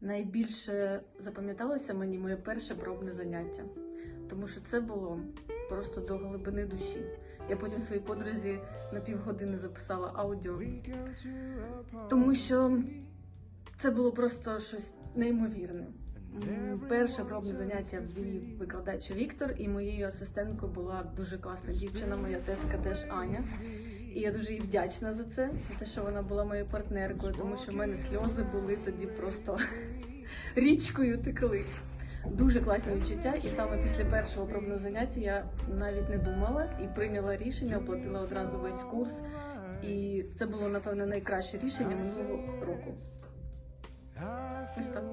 дуже запам'яталося мені моє перше пробне заняття, тому що це було просто до глибини душі. Я потім своїй подрузі на півгодини записала аудіо, тому що це було просто щось неймовірне. Перше пробне заняття ввів викладач Віктор, і моєю асистенткою була дуже класна дівчина, моя теска теж Аня. І я дуже їй вдячна за це, за те, що вона була моєю партнеркою, тому що в мене сльози були тоді просто річкою текли. Дуже класне відчуття, і саме після першого пробного заняття я навіть не думала і прийняла рішення, оплатила одразу весь курс. І це було, напевно, найкраще рішення минулого року. Ось так.